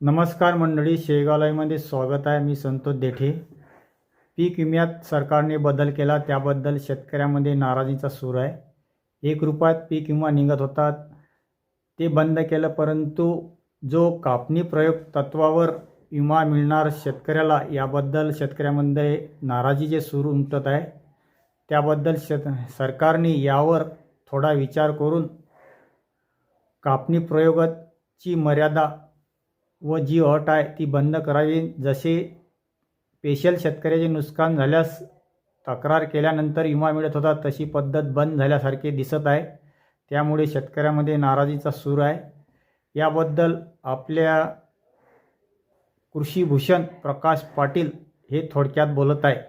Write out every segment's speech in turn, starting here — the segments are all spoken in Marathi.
नमस्कार मंडळी शेगावलाईमध्ये स्वागत आहे. मी संतोष देठे. पीक विम्यात सरकारने बदल केला त्याबद्दल शेतकऱ्यामध्ये नाराजीचा सूर आहे. एक रुपयात पीक विमा निघत होता ते बंद केलं परंतु जो कापणी प्रयोग तत्वावर विमा मिळणार शेतकऱ्याला याबद्दल शेतकऱ्यामध्ये नाराजीचे सूर उमटत आहे. त्याबद्दल शेत सरकारने यावर थोडा विचार करून कापणी प्रयोगाची मर्यादा व जी अट आहे ती बंद करावी. जसे स्पेशल शेतकऱ्याचे नुकसान झाल्यास तक्रार केल्यानंतर विमा मिळत होता तशी पद्धत बंद झाल्यासारखे दिसत आहे. त्यामुळे शेतकऱ्यामध्ये नाराजीचा सूर आहे. याबद्दल आपल्या कृषीभूषण प्रकाश पाटील हे थोडक्यात बोलत आहे.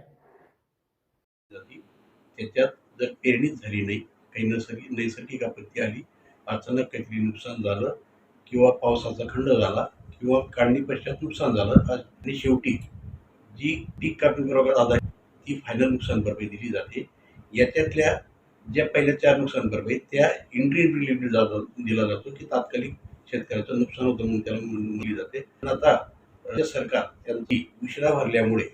त्याच्यात जर पेरणीच झाली नाही काही नैसर्गिक नैसर्गिक आपत्ती आली अचानक काहीतरी नुकसान झालं किंवा पावसाचा खंड झाला किंवा काढणी पश्चात नुकसान झालं आणि शेवटी जी पीक कापणी बरोबर आधार ती फायनल नुकसान भरपाई दिली जाते. याच्यातल्या ज्या पहिल्या चार नुकसान भरपाई त्या इंट्री रिलेटेड दिला जातो की तात्कालिक शेतकऱ्याचं नुकसान होतं म्हणून त्याला दिली जाते. पण आता राज्य सरकार त्यांची उशिरा भरल्यामुळे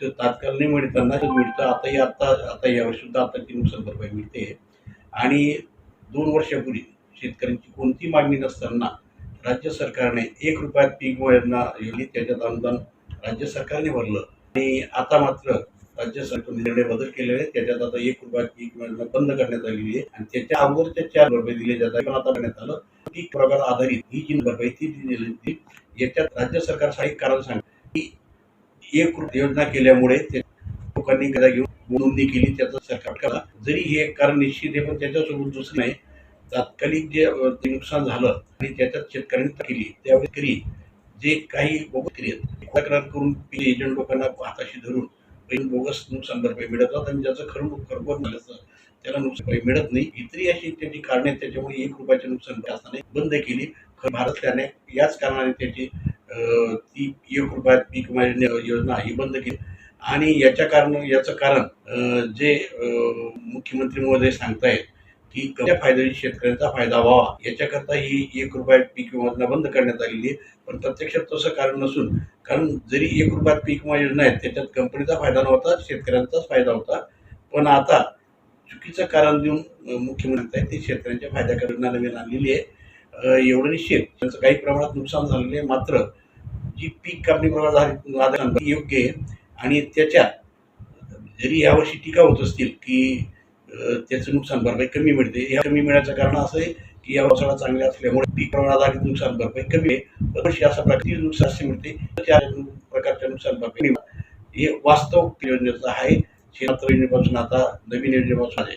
तो तात्काळ नाही मिळताना मिळतं. आताही आता आता यावर्षी आता ती नुकसान भरपाई मिळते. आणि दोन वर्षापूर्वी शेतकऱ्यांची कोणती मागणी नसताना राज्य सरकारने एक रुपयात पीक योजना योजली त्याच्यात अनुदान राज्य सरकारने भरलं. आणि आता मात्र राज्य सरकारने निर्णय बदल केलेले आहेत. त्याच्यात आता एक रुपयात पीक योजना बंद करण्यात आलेली आहे. आणि त्याच्या अगोदरच्या चार रुपये दिले जातात. पण आता करण्यात आलं पीक प्रकार आधारित ही जी भरपाई ती दिली होती याच्यात राज्य सरकार काही कारण सांग की एक योजना केल्यामुळे लोकांनी घेऊन नोंदणी केली त्याचा सरकार करा. जरी हे एक कारण निश्चित आहे पण त्याच्यासोबत दुसरं नाही. तात्कालिक जे ते नुकसान झालं आणि त्याच्यात शेतकऱ्यांनी केली त्यावेळी तरी जे काही बोगस आहेत तक्रार करून एजंट लोकांना हाताशी धरून बोगस नुकसान भरपाई मिळतात आणि ज्याचं खरं खरबोर झाल्याचं त्याला नुकसान मिळत नाही. इतरी अशी त्याची कारणे त्याच्यामुळे एक रुपयाचे नुकसान असताना बंद केली. खरं भारतल्याने याच कारणाने त्याची ती एक रुपयात पीक योजना- ही बंद केली. आणि याच्या कारण याचं कारण जे मुख्यमंत्री महोदय सांगतायत की कमी फायद्याची शेतकऱ्यांचा फायदा व्हावा. याच्याकरता ही एक रुपयात पीक विमा योजना बंद करण्यात आलेली आहे. पण प्रत्यक्षात तसं कारण नसून कारण जरी एक रुपयात पीक विमा योजना आहे त्याच्यात कंपनीचा फायदा नव्हता शेतकऱ्यांचाच फायदा होता. पण आता चुकीचं कारण देऊन मुख्यमंत्री आहेत ते शेतकऱ्यांच्या फायद्याकरता नवीन आणलेली आहे. एवढं निश्चित त्यांचं काही प्रमाणात नुकसान झालेलं आहे. मात्र जी पीक कापणी प्रमाणात योग्य आहे. आणि त्याच्या जरी यावर्षी टीका होत असतील की त्याचं नुकसान भरपाई कमी मिळते. या कमी मिळण्याचं कारण असं आहे की या पावसाळा चांगल्या असल्यामुळे पीक प्रमाणात आधारित नुकसान भरपाई कमी आहे. दरवर्षी अशा प्रकारची नुकसान असे मिळते त्या प्रकारच्या नुकसान भरपाई हे वास्तव योजनेचं आहे. शेतकरी योजनेपासून आता नवीन योजनेपासून आहे.